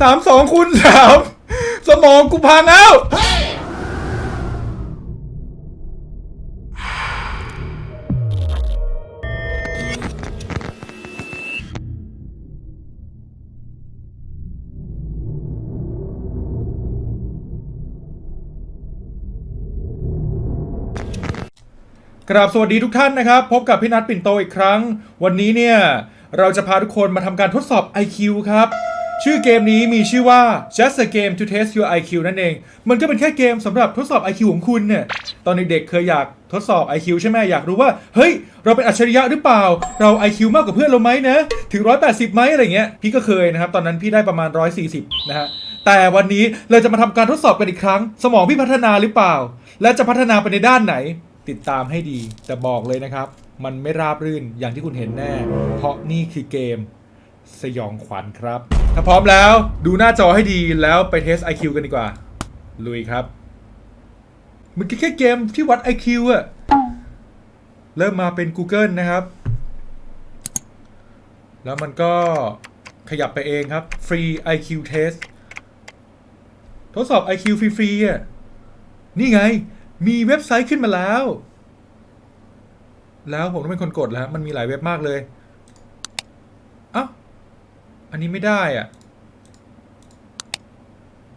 สามสองคูณสามสมองกูพังแล้วกราบสวัสดีทุกท่านนะครับ พบกับพี่นัทปิ่นโตอีกครั้ง วันนี้เนี่ย เราจะพาทุกคนมาทำการทดสอบ IQ ครับ ชื่อเกมนี้มีชื่อว่า just a game to test your IQ นั่นเอง มันก็เป็นแค่เกมสำหรับทดสอบ IQ ของคุณเนี่ย ตอนเด็กๆเคยอยากทดสอบ IQ ใช่ไหมอยากรู้ว่า เฮ้ย เราเป็นอัจฉริยะหรือเปล่า เรา IQ มากกว่าเพื่อนเราไหมนะ ถึง 180ไหมอะไรเงี้ย พี่ก็เคยนะครับ ตอนนั้นพี่ได้ประมาณ 140 นะฮะ แต่วันนี้เราจะมาทำการทดสอบกันอีกครั้ง สมองพี่พัฒนาหรือเปล่า และจะพัฒนาไปในด้านไหน ติดตามให้ดี แต่บอกเลยนะครับ มันไม่ราบรื่นอย่างที่คุณเห็นแน่ เพราะนี่คือเกม สยองขวัญครับ ถ้าพร้อมแล้วดูหน้าจอให้ดีแล้วไปเทส IQ กันดีกว่า ลุยครับ มันก็แค่เกมที่วัด IQ อะเริ่มมาเป็น Google นะครับ แล้วมันก็ขยับไปเองครับ Free IQ Test ทดสอบ IQ ฟรีๆอะ นี่ไง มีเว็บไซต์ขึ้นมาแล้ว แล้วผมต้องเป็นคนกดแล้ว มันมีหลายเว็บมากเลย อันนี้ไม่ได้อะ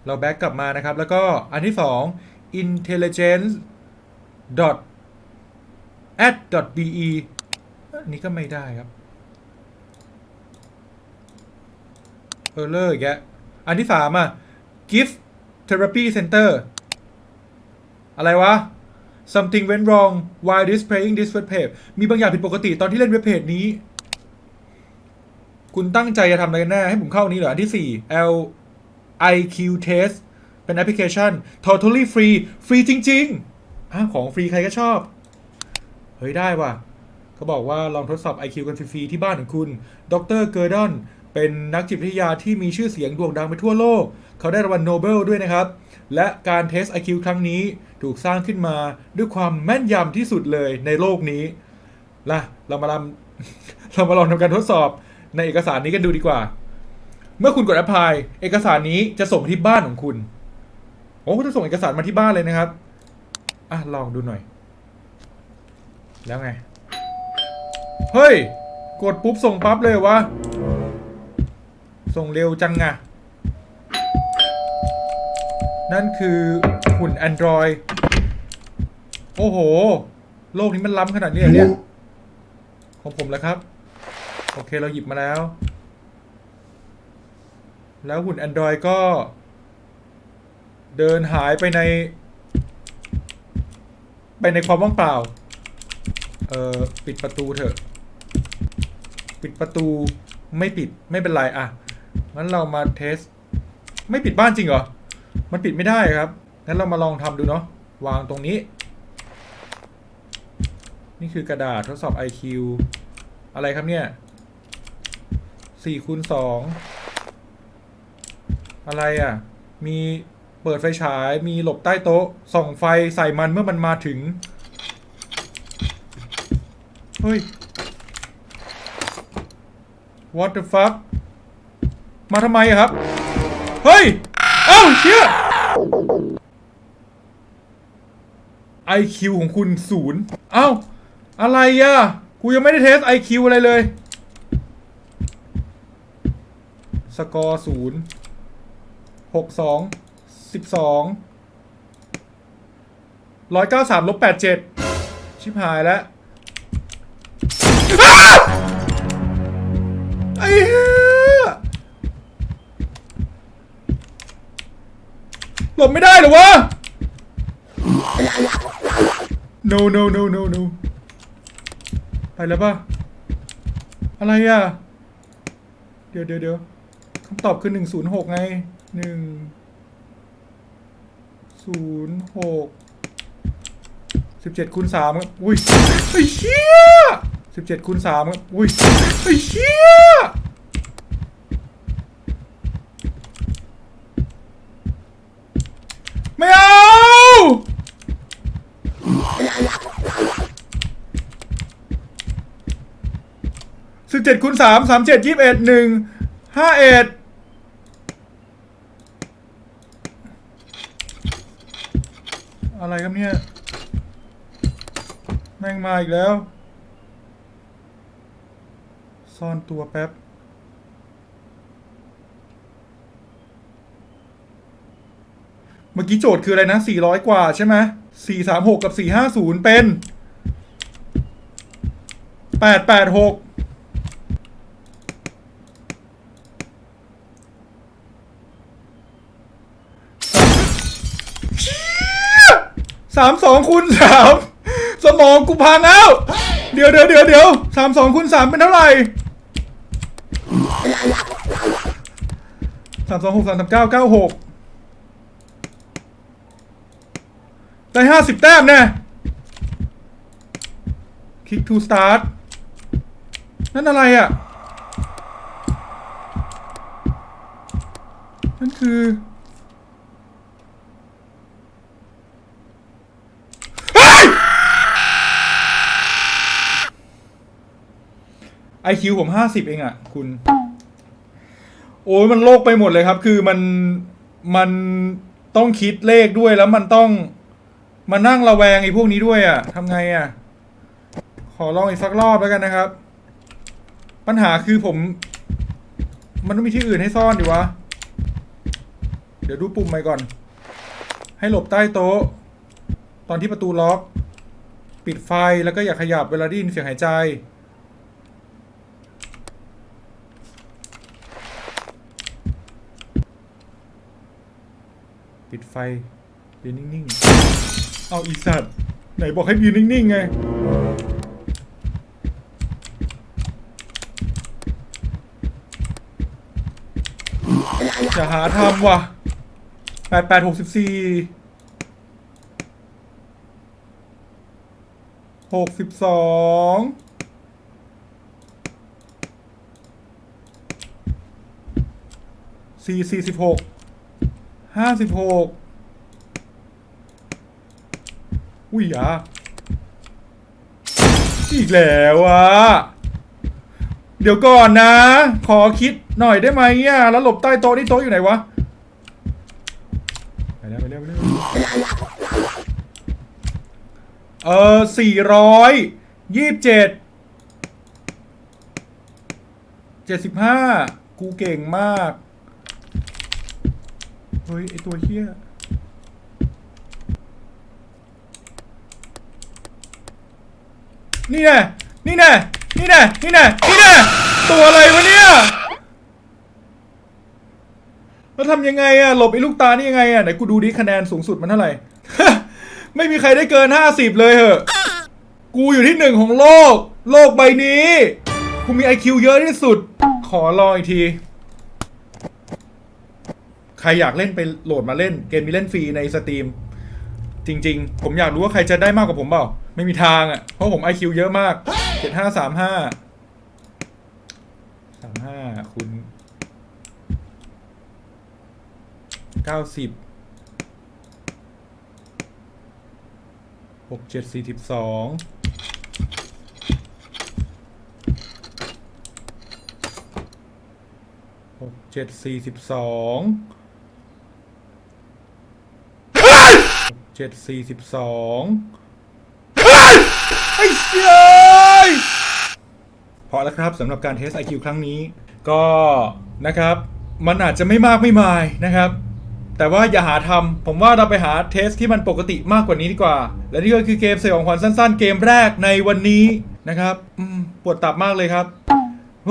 เราแบ็กกลับมานะครับ แล้วก็อันที่สอง intelligence dot at dot be อันนี้ก็ไม่ได้ครับเออเลอร์อีกแกอันที่สามอะ gift therapy center อะไรวะ something went wrong while displaying this web page มีบางอย่างผิดปกติตอนที่เล่นเว็บเพจนี้ คุณตั้งใจจะทำอะไรกันแน่ ให้ผมเข้านี้เหรอ อันที่ 4 L IQ test เป็นแอปพลิเคชัน totally free ฟรีจริงๆอะของฟรีใครก็ชอบ เฮ้ย ได้ว่ะเขาบอกว่าลองทดสอบ IQ กันฟรีๆที่บ้านของคุณ ดรเกอร์ดอนเป็นนักจิตวิทยาที่มีชื่อเสียงโด่งดังไปทั่วโลก เขาได้รางวัลโนเบลด้วยนะครับ และการเทส IQ ครั้งนี้ถูกสร้างขึ้นมาด้วยความแม่นยำที่สุดเลยในโลกนี้ล่ะเรามาลำ เรามาลองทำการทดสอบ ในเอกสารนี้กันดูดีกว่า เมื่อคุณกด apply เอกสารนี้จะส่งที่บ้านของคุณโอ้จะส่งเอกสารมาที่บ้านเลยนะครับอะลองดูหน่อย แล้วไง เฮ้ย กดปุ๊บส่งปั๊บเลยวะ ส่งเร็วจังอะนั่นคือหุ่น Android โอ้โห โลกนี้มันล้ำขนาดนี้เหรอเนี่ย ของผมแล้วครับ โอเคเราหยิบมาแล้ว แล้วหุ่น Android ก็ เดินหายไปใน ไปในความว่างเปล่า เออปิดประตูเถอะ ปิดประตูไม่ปิดไม่เป็นไรอะงั้นเรามาเทส ไม่ปิดบ้านจริงเหรอ มันปิดไม่ได้ครับงั้นเรามาลองทำดูเนาะวางตรงนี้ นี่คือกระดาษทดสอบ IQ อะไรครับเนี่ย สี่คูณสองอะไรอะ มีเปิดไฟฉายมีหลบใต้โต๊ะ ส่องไฟใส่มันเมื่อมันมาถึง เฮ้ย What the fuck มาทำไมครับ เฮ้ย เอ้าเชี่ย IQ ของคุณศูนย์เอ้า อะไรอะกูยังไม่ได้เทส IQ อะไรเลย สกอร์ศูนย์หกสองสิบสองร้อยเก้าสามลบแปดเจ็ดชิบหายแล้วไอ้เหี้ยหลบไม่ได้หรอวะ no no no no no ไปแล้วป่ะ อะไรอะ เดี๋ยวเดี๋ยวเดี๋ยว คำตอบคือหนึ่งศูนย์หกไงหนึ่งศูนย์หกสิบเจ็ดคูณสามครับอุ้ยไอ้เชี่ยสิบเจ็ดคูณสามครับอุ้ยไอ้เชี่ยไม่เอาสิบเจ็ดคูณสามสามเจ็ดยี่สิบเอ็ดหนึ่งห้าเอ็ด อะไรครับเนี่ย แม่งมาอีกแล้ว ซ่อนตัวแป๊บ เมื่อกี้โจทย์คืออะไรนะ 400 กว่าใช่ไหม436 กับ 450 เป็น 886 สามสองคูณสามสมองกูพังแล้ว เดี๋ยวเดี๋ยวเดี๋ยวเดี๋ยวสามสองคูณสามเป็นเท่าไหร่สามสองหกสามสามเก้าเก้าหกได้ห้าสิบแต้มแน่ Kick to start นั่นอะไรอะ นั่นคือ คิวผมห้าสิบเองอะ่ะ คุณ โอ้ยมันโลกไปหมดเลยครับ คือมันมันต้องคิดเลขด้วยแล้วมันต้องมานั่งระแวงไอ้พวกนี้ด้วยอะ่ะทำไงอะ่ะ ขอลองอีกสักรอบแล้วกันนะครับ ปัญหาคือผม มันต้องมีที่อื่นให้ซ่อนดิวะ เดี๋ยวดูปุ่มไปก่อน ให้หลบใต้โต๊ะ ตอนที่ประตูล็อก ปิดไฟแล้วก็อย่าขยับเวลาได้ยินเสียงหายใจ ปิดไฟยืนนิ่งๆ เอาอีสัตว์ ไหนบอกให้ยืนนิ่งๆไง จะหาทำว่ะแปดแปดหกสิบสี่หกสิบสองสี่สี่สิบหก ห้าสิบหกอุ้ยอะอีกแล้วอะ เดี๋ยวก่อนนะ ขอคิดหน่อยได้ไหมอะแล้วหลบใต้โต๊ะนี่โต๊ะอยู่ไหนวะ ไปแล้วไปแล้วไปแล้วเออสี่ร้อยยี่สิบเจ็ดเจ็ดสิบห้ากูเก่งมาก เฮ้ย ไอตัวเฮี้ยนี่แน่นี่แน่นี่แน่นี่แน่นี่แน่ตัวอะไรวะเนี่ยแล้วทำยังไงอะหลบไอ้ลูกตานี่ยังไงอะไหนกูดูดิคะแนนสูงสุดมันเท่าไหร่ ไม่มีใครได้เกินห้าสิบเลยเหอะ กูอยู่ที่หนึ่งของโลก โลกใบนี้ กูมี IQ เยอะที่สุด ขอลองอีกที ใครอยากเล่นไปโหลดมาเล่น เกมมีเล่นฟรีในสตรีม จริง ๆ ผมอยากรู้ว่าใครจะได้มากกว่าผมเปล่า ไม่มีทางอะ่ะ เพราะผม IQ เยอะมากเจ็ดห้าสามห้าสามห้าคูณเก้าสิบหกเจ็ดสี่สิบสองหกเจ็ดสี่สิบสอง เจ็ดสี่สิบสองไอ้เจ้ยพอแล้วครับสำหรับการเทส IQ ครั้งนี้ ก็นะครับ มันอาจจะไม่มากไม่มายนะครับ แต่ว่าอย่าหาทำผมว่าเราไปหาเทสที่มันปกติมากกว่านี้ดีกว่า และนี่ก็คือเกมสยองขวัญสั้นๆ เกมแรกในวันนี้นะครับอืมปวดตับมากเลยครับ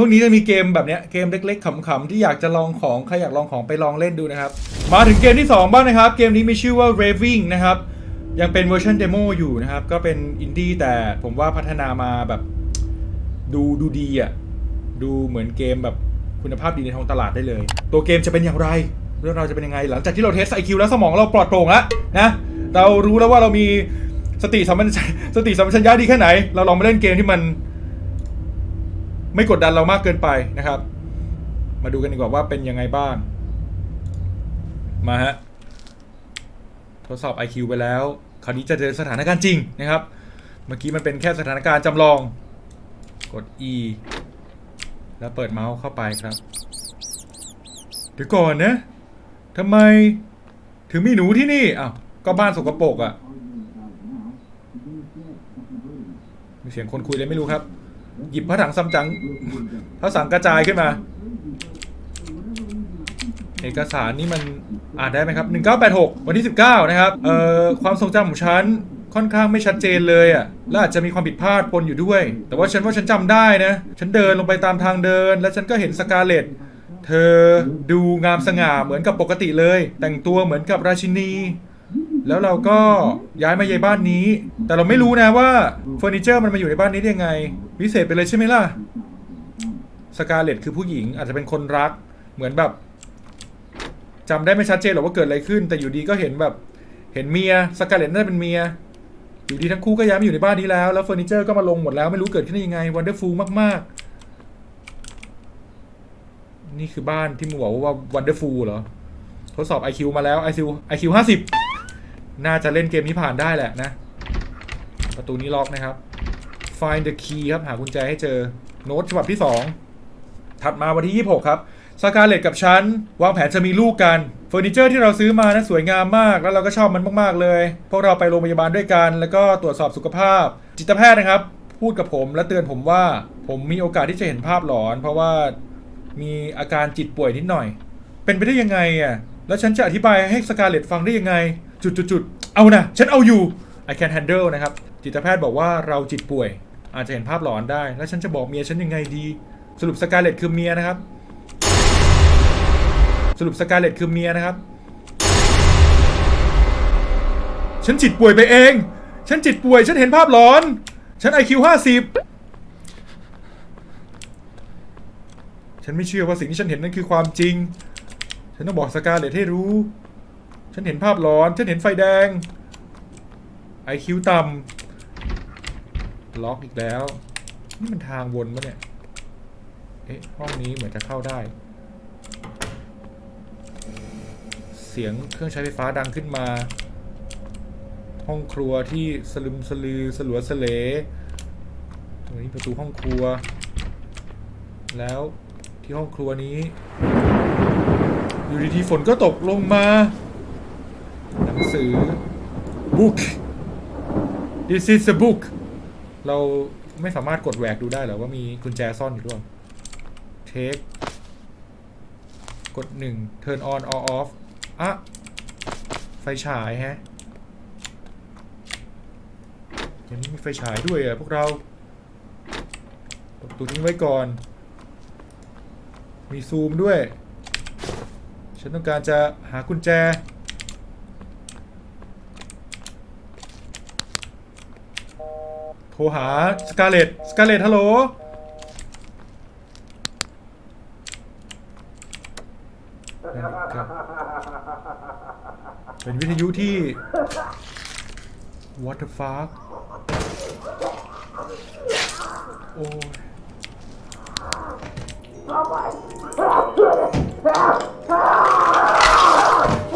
พวกนี้จะมีเกมแบบเนี้ยเกมเล็ก ๆขำๆที่อยากจะลองของใครอยากลองของไปลองเล่นดูนะครับ มาถึงเกมที่ 2 บ้างนะครับ เกมนี้มีชื่อว่า Raving นะครับ ยังเป็นเวอร์ชันเดโมอยู่นะครับ ก็เป็นอินดี้แต่ผมว่าพัฒนามาแบบดูดูดีอะ ดูเหมือนเกมแบบคุณภาพดีในท้องตลาดได้เลย ตัวเกมจะเป็นอย่างไรเรื่องราวจะเป็นยังไง หลังจากที่เราเทสไอคิวแล้วสมองเราปลอดโปร่งแล้วนะเรารู้แล้วว่าเรามีสติสัมปชัญสติสัมปชัญญะดีแค่ไหน เราลองมาเล่นเกมที่มัน ไม่กดดันเรามากเกินไปนะครับ มาดูกันดีกว่าว่าเป็นยังไงบ้าง มาฮะ ทดสอบ IQ ไปแล้ว คราวนี้จะเจอสถานการณ์จริงนะครับ เมื่อกี้มันเป็นแค่สถานการณ์จำลอง กด E แล้วเปิดเมาส์เข้าไปครับ เดี๋ยวก่อนนะทำไมถึงมีหนูที่นี่ อ้าว ก็บ้านสกปรกอะ่ะมีเสียงคนคุยเลยไม่รู้ครับ หยิบพระถังซัมจังพระสังกระจายขึ้นมา เอกสารนี่มันอ่านได้ไหมครับ 1986 วันที่ 19 นะครับ เอ่อ ความทรงจำของฉันค่อนข้างไม่ชัดเจนเลยอะ่ะ และอาจจะมีความผิดพลาดปนอยู่ด้วย แต่ว่าฉันว่าฉันจำได้นะ ฉันเดินลงไปตามทางเดิน และฉันก็เห็นสกาเลตเธอดูงามสง่าเหมือนกับปกติเลย แต่งตัวเหมือนกับราชินี แล้วเราก็ย้ายมาเยายบ้านนี้ แต่เราไม่รู้นะว่าเฟอร์นิเจอร์มันมาอยู่ในบ้านนี้ได้ยังไง วิเศษไปเลยใช่ไหมล่ะสกาเลตคือผู้หญิงอาจจะเป็นคนรักเหมือนแบบจำได้ไม่ชัดเจนหรอกว่าเกิดอะไรขึ้น แต่อยู่ดีก็เห็นแบบเห็นเมียสกาเลตน่าจะเป็นเมียอยู่ดีทั้งคู่ก็ย้ายมาอยู่ในบ้านนี้แล้ว แล้วเฟอร์นิเจอร์ก็มาลงหมดแล้วไม่รู้เกิดขึ้นได้ยังไงวันเดอร์ฟูลมากๆ นี่คือบ้านที่มึงบอกว่าวันเดอร์ฟูลเหรอ ทดสอบ IQ มาแล้ว IQ IQ 50 น่าจะเล่นเกมนี้ผ่านได้แหละนะ ประตูนี้ล็อกนะครับ Find the key ครับ หากุญแจให้เจอ โน้ตฉบับที่ 2 ถัดมาวันที่ 26 ครับสกาเลตกับฉัน วางแผนจะมีลูกกันเฟอร์นิเจอร์ที่เราซื้อมานะสวยงามมาก แล้วเราก็ชอบมันมากๆเลย พวกเราไปโรงพยาบาลด้วยกัน แล้วก็ตรวจสอบสุขภาพ จิตแพทย์นะครับ พูดกับผมและเตือนผมว่า ผมมีโอกาสที่จะเห็นภาพหลอน เพราะว่ามีอาการจิตป่วยนิดหน่อย เป็นไปได้ยังไงอะแล้วฉันจะอธิบายให้สกาเลตฟังได้ยังไง จุดจุดจุดๆเอานะฉันเอาอยู่ I can handle นะครับ จิตแพทย์บอกว่าเราจิตป่วย อาจจะเห็นภาพหลอนได้ แล้วฉันจะบอกเมียฉันยังไงดี สรุปสกาเลตคือเมียนะครับ สรุปสกาเลตคือเมียนะครับ ฉันจิตป่วยไปเอง ฉันจิตป่วย ฉันเห็นภาพหลอน ฉัน IQ ห้าสิบฉันไม่เชื่อว่าสิ่งที่ฉันเห็นนั่นคือความจริง ฉันต้องบอกสกาเลตให้รู้ ฉันเห็นภาพหลอน ฉันเห็นไฟแดง IQ ต่ำล็อกอีกแล้ว นี่มันทางวนปะเนี่ย เอ๊ะ ห้องนี้เหมือนจะเข้าได้ เสียงเครื่องใช้ไฟฟ้าดังขึ้นมา ห้องครัวที่สลึมสลือสลัวสเลตรงนี้ประตูห้องครัว แล้วที่ห้องครัวนี้ อยู่ดีๆฝนก็ตกลงมา งสือ book this is a book เราไม่สามารถกดแหวกดูได้หรอว่ามีกุญแจซ่อนอยู่ด้วย take กดหนึ่ง turn on or off อะ ไฟฉายฮะยังไม่มีไฟฉายด้วยอะพวกเราตูทิ้งไว้ก่อน มีซูมด้วย ฉันต้องการจะหากุญแจ ทรหาสกาเลตสกาเลตฮัลโหลเป็นวิทยุที่ What the fuck โอ้ย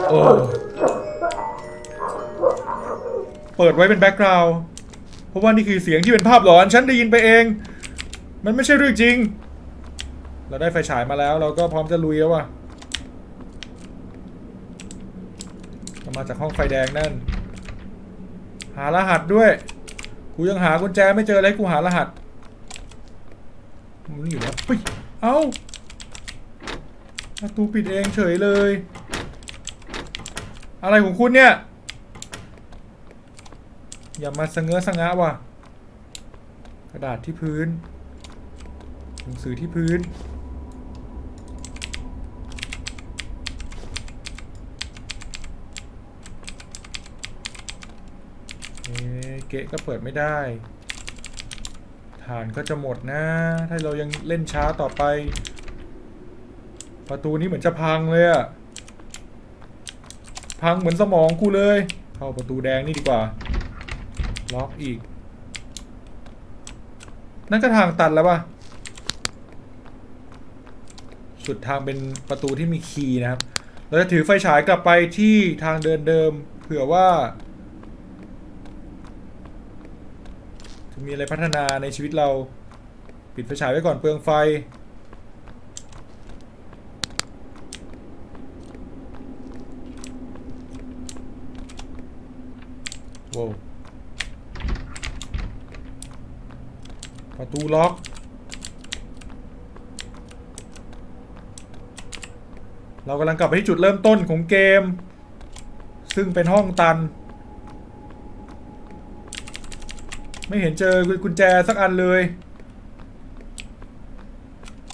โอ้เปิดไว้เป็นแบ็กกราวด์ เพราะว่านี่คือเสียงที่เป็นภาพหลอนฉันได้ยินไปเอง มันไม่ใช่เรื่องจริง เราได้ไฟฉายมาแล้ว เราก็พร้อมจะลุยแล้วว่ะมาจากห้องไฟแดงนั่น หารหัสด้วย กูยังหากุญแจไม่เจอเลยกูหารหัส มันอยู่แล้วปิ๊ยเอ้าประตูปิดเองเฉยเลย อะไรของคุณเนี่ย อย่ามาสะเงื้อสะงะว่ะ กระดาษที่พื้น หนังสือที่พื้นเอ๊ะเกะก็เปิดไม่ได้ ฐานก็จะหมดนะ ถ้าเรายังเล่นช้าต่อไป ประตูนี้เหมือนจะพังเลยอะพังเหมือนสมองกูเลย เข้าประตูแดงนี่ดีกว่า ล็อกอีก นั่นก็ทางตันแล้วป่ะ สุดทางเป็นประตูที่มีคีย์นะครับ เราจะถือไฟฉายกลับไปที่ทางเดินเดิม เผื่อว่า จะมีอะไรพัฒนาในชีวิตเรา ปิดไฟฉายไว้ก่อนเปลืองไฟโว้ว ประตูล็อกเรากำลังกลับไปที่จุดเริ่มต้นของเกม ซึ่งเป็นห้องตัน ไม่เห็นเจอกุญแจสักอันเลย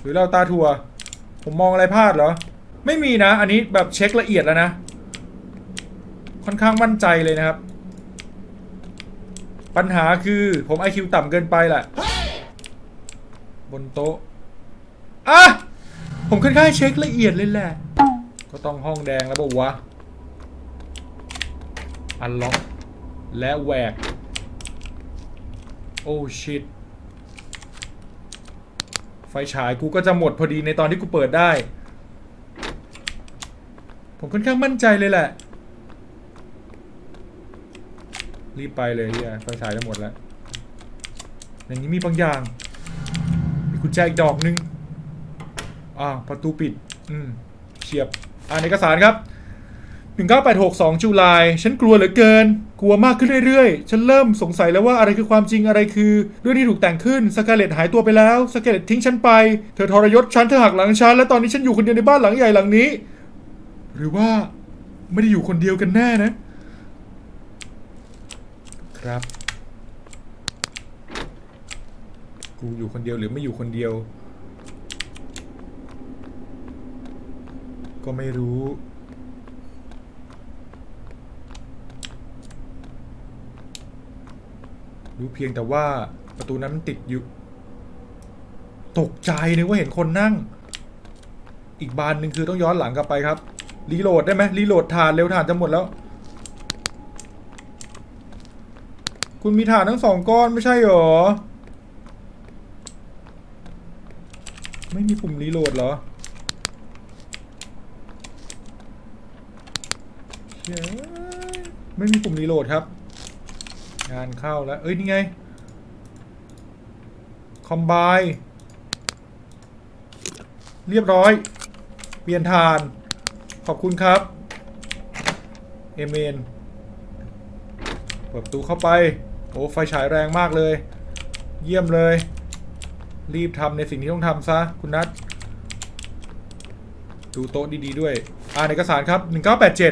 หรือเราตาถั่ว ผมมองอะไรพลาดเหรอ ไม่มีนะ อันนี้แบบเช็คละเอียดแล้วนะ ค่อนข้างมั่นใจเลยนะครับ ปัญหาคือผม IQ ต่ำเกินไปแหละ บนโต๊ะอะผมค่อนข้างเช็คละเอียดเลยแหละ ก็ต้องห้องแดงแล้วบอกวะ อันล็อก และแหวก โอ้ชิตไฟฉายกูก็จะหมดพอดีในตอนที่กูเปิดได้ ผมค่อนข้างมั่นใจเลยแหละ รีบไปเลยเฮียไฟฉายจะหมดแล้วในนี้มีบางอย่าง กุญแจอีกดอกหนึ่งอ่าประตูปิด อืมเฉียบ อ่านเอกสารครับ19862จุลายฉันกลัวเหลือเกิน กลัวมากขึ้นเรื่อยๆ ฉันเริ่มสงสัยแล้วว่าอะไรคือความจริงอะไรคือ เรื่องที่ถูกแต่งขึ้นสกาเลตหายตัวไปแล้วสกาเลตทิ้งฉันไป เธอทรยศฉันเธอหักหลังฉันและตอนนี้ฉันอยู่คนเดียวในบ้านหลังใหญ่หลังนี้ หรือว่าไม่ได้อยู่คนเดียวกันแน่นะ ครับ กูอยู่คนเดียวหรือไม่อยู่คนเดียว ก็ไม่รู้รู้เพียงแต่ว่าประตูนั้นมันติดอยู่ ตกใจนึกว่าเห็นคนนั่ง อีกบานหนึ่งคือต้องย้อนหลังกลับไปครับ รีโหลดได้ไหมรีโหลดฐานเร็วฐานจะหมดแล้ว คุณมีฐานทั้งสองก้อนไม่ใช่หรอ ไม่มีปุ่มรีโหลดเหรอเชี่ยไม่มีปุ่มรีโหลดครับ งานเข้าแล้ว เอ้ย นี่ไง คอมไบเรียบร้อย เปลี่ยนทาน ขอบคุณครับ เอเมนเปิดประตูเข้าไป โอ้ ไฟฉายแรงมากเลย เยี่ยมเลย รีบทำในสิ่งที่ต้องทำซะ คุณนัทดูโต๊ะดีๆด้วย อ่านเอกสารครับ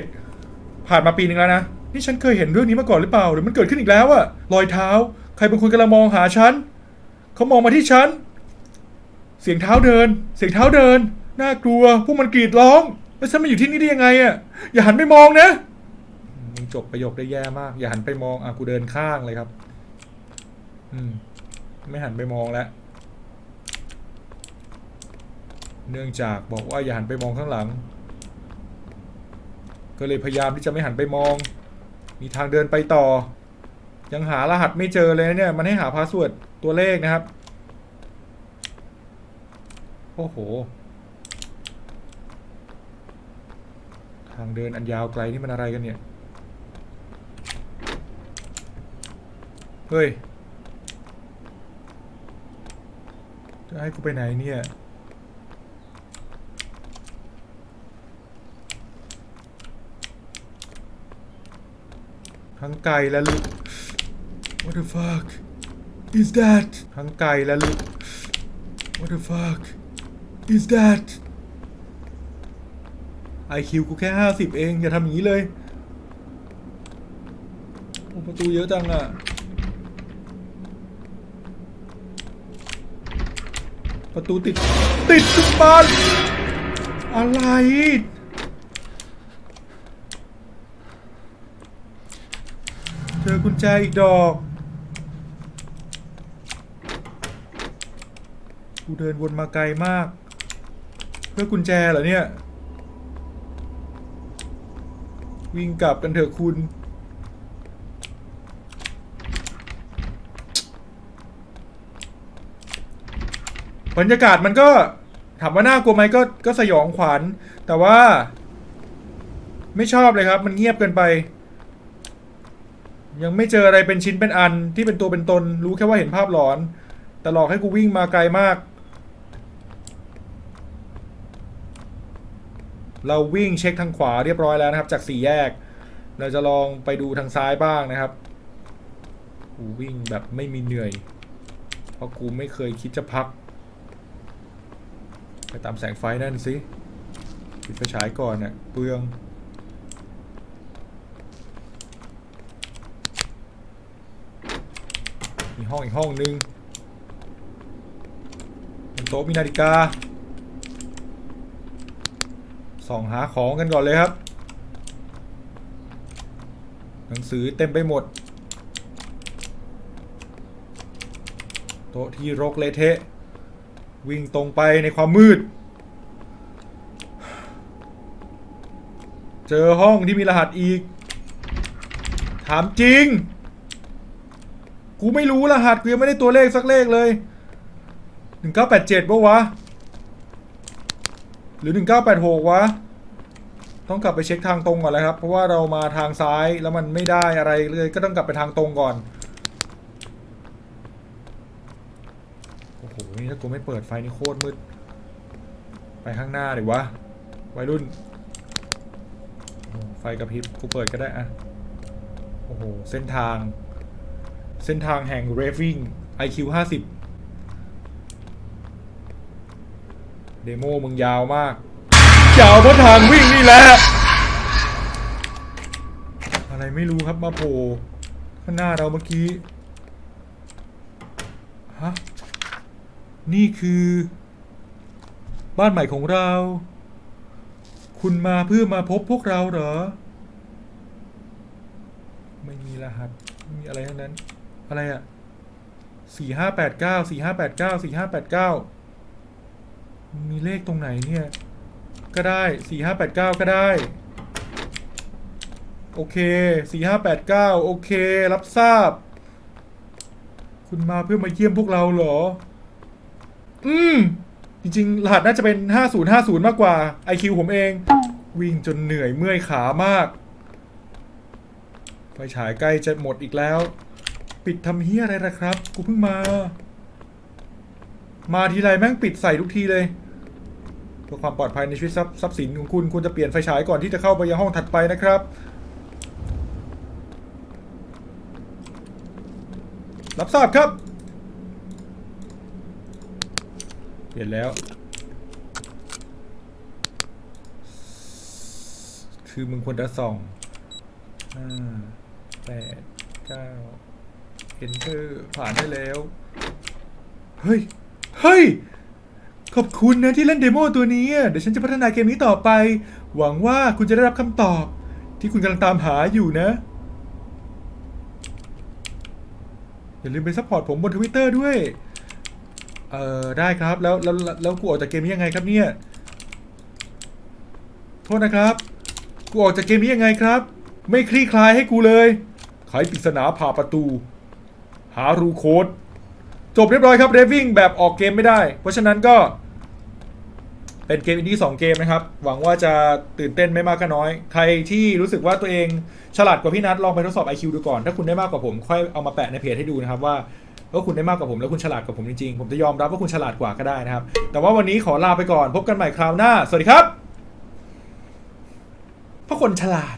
1987 ผ่านมาปีหนึ่งแล้วนะ นี่ฉันเคยเห็นเรื่องนี้มาก่อนหรือเปล่า หรือมันเกิดขึ้นอีกแล้วอะรอยเท้า ใครเป็นคนกำลังมองหาฉัน เขามองมาที่ฉัน เสียงเท้าเดิน เสียงเท้าเดิน น่ากลัว พวกมันกรีดร้อง แล้วฉันมาอยู่ที่นี่ได้ยังไงอะอย่าหันไปมองนะมึงจบประโยคได้แย่มาก อย่าหันไปมอง อะกูเดินข้างเลยครับ อืม ไม่หันไปมองแล้ว เนื่องจากบอกว่าอย่าหันไปมองข้างหลัง ก็เลยพยายามที่จะไม่หันไปมอง มีทางเดินไปต่อ ยังหารหัสไม่เจอเลยเนี่ย มันให้หาพาสเวิร์ดตัวเลขนะครับ โอ้โห ทางเดินอันยาวไกลนี่มันอะไรกันเนี่ย เฮ้ย จะให้กูไปไหนเนี่ย ทั้งไกลและลึก What the fuck is that ทั้งไกลและลึก What the fuck is that IQ กูแค่ห้าสิบเอง อย่าทำอย่างนี้เลยโอ้ประตูเยอะจังอะประตูติด ติดทุกบานอะไร จอกุญแจอีกดอก กูเดินวนมาไกลมาก เพื่อกุญแจเหรอเนี่ย วิ่งกลับกันเถอะคุณ บรรยากาศมันก็ ถามว่าน่ากลัวไหมก็ก็สยองขวัญ แต่ว่า ไม่ชอบเลยครับ มันเงียบเกินไป ยังไม่เจออะไรเป็นชิ้นเป็นอันที่เป็นตัวเป็นตน รู้แค่ว่าเห็นภาพหลอน แต่หลอกให้กูวิ่งมาไกลมาก เราวิ่งเช็คทางขวาเรียบร้อยแล้วนะครับ จากสี่แยก เราจะลองไปดูทางซ้ายบ้างนะครับกูวิ่งแบบไม่มีเหนื่อย เพราะกูไม่เคยคิดจะพัก ไปตามแสงไฟนั่นสิปิดไฟฉายก่อนน่ะเปลือง มีห้องอีกห้องนึงบนโต๊ะมีนาฬิกาส่องหาของกันก่อนเลยครับ หนังสือเต็มไปหมด โต๊ะที่รกเละเทะ วิ่งตรงไปในความมืด เจอห้องที่มีรหัสอีก ถามจริง กูไม่รู้รหัสกูยังไม่ได้ตัวเลขสักเลขเลย1987ปดเจ็ดปะวะ หรือ1986วะ ต้องกลับไปเช็คทางตรงก่อนแล้วครับ เพราะว่าเรามาทางซ้ายแล้วมันไม่ได้อะไรเลย ก็ต้องกลับไปทางตรงก่อน โอ้โห นี่ถ้ากูไม่เปิดไฟนี่โคตรมืด ไปข้างหน้าดิวะ วัยรุ่น ไฟกระพริบกูเปิดก็ได้อะโอ้โห เส้นทาง เส้นทางแห่ง raving IQ 50 เดโมมึงยาวมาก ยาวเพราะทางวิ่งนี่แหละ อะไรไม่รู้ครับมาโผล่ข้างหน้าเราเมื่อกี้ ฮะ นี่คือ บ้านใหม่ของเรา คุณมาเพื่อมาพบพวกเราเหรอ ไม่มีรหัส ไม่มีอะไรทั้งนั้น อะไรอะสี่ห้าแปดเก้าสี่ห้าแปดเก้าสี่ห้าแปดเก้ามีเลขตรงไหนเนี่ย ก็ได้สี่ห้าแปดเก้าก็ได้ โอเคสี่ห้าแปดเก้าโอเค รับทราบ คุณมาเพื่อมาเยี่ยมพวกเราเหรอ อืม จริง ๆ รหัสน่าจะเป็น5050มากกว่า IQ ผมเอง วิ่งจนเหนื่อยเมื่อยขามาก ไฟฉายใกล้จะหมดอีกแล้ว ปิดทำเฮียอะไรนะครับ กูเพิ่งมา มาทีไรแม่งปิดใส่ทุกทีเลยเพื่อความปลอดภัยในชีวิตทรัพย์ทรัพย์สินของคุณ คุณจะเปลี่ยนไฟฉายก่อนที่จะเข้าไปยังห้องถัดไปนะครับ รับทราบครับ เปลี่ยนแล้ว คือมึงควรจะส่องห้าแปดเก้า enter ผ่านได้แล้ว เฮ้ย เฮ้ย ขอบคุณนะที่เล่นเดโมตัวนี้ เดี๋ยวฉันจะพัฒนาเกมนี้ต่อไป หวังว่าคุณจะได้รับคำตอบ ที่คุณกำลังตามหาอยู่นะ อย่าลืมไปซัพพอร์ตผมบนทวิตเตอร์ด้วย เอ่อได้ครับแล้วแล้วแล้วกูออกจากเกมนี้ยังไงครับเนี่ย โทษนะครับ กูออกจากเกมนี้ยังไงครับ ไม่คลี่คลายให้กูเลย ไขปริศนาผ่าประตู หารูโค้ดจบเรียบร้อยครับเรฟวิ่งแบบออกเกมไม่ได้ เพราะฉะนั้นก็ เป็นเกมอินดี้สองเกมนะครับ หวังว่าจะตื่นเต้นไม่มากก็น้อย ใครที่รู้สึกว่าตัวเองฉลาดกว่าพี่นัทลองไปทดสอบ IQ ดูก่อน ถ้าคุณได้มากกว่าผม ค่อยเอามาแปะในเพจให้ดูนะครับว่าว่าคุณได้มากกว่าผมแล้วคุณฉลาดกว่าผมจริงๆ ผมจะยอมรับว่าคุณฉลาดกว่าก็ได้นะครับ แต่ว่าวันนี้ขอลาไปก่อน พบกันใหม่คราวหน้า สวัสดีครับพราะคนฉลาด